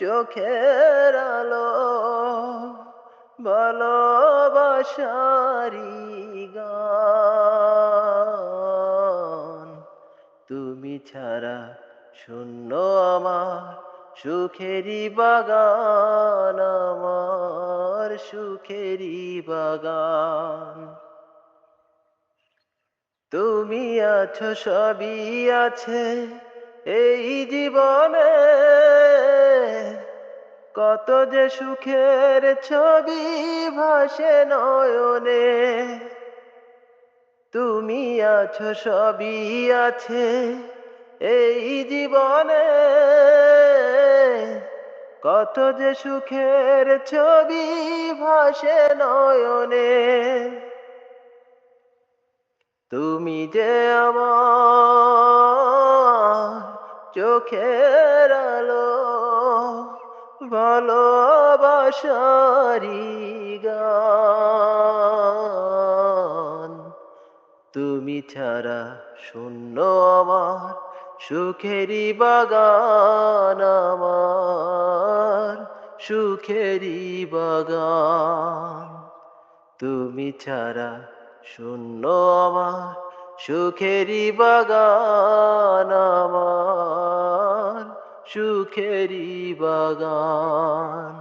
চোখের আলো ভালোবাসারি গান। তুমি ছাড়া শূন্য আমার সুখেরি বাগান, আমার সুখেরি বাগান। তুমি আছো, সবই আছে এই জীবনে। কত যে সুখের ছবি ভাসে নয়নে। তুমি আছো, সবই আছে এই জীবনে। কত যে সুখের ছবি ভাসে নয়নে। তুমি যে আমার চোখের আলো ভালোবাসারি গান। তুমি ছাড়া শূন্য আমার, সুখেরি বাগান আমার সুখেরি বাগান। তুমি ছাড়া শূন্য আমার সুখেরি বাগান। সুখেরি বাগান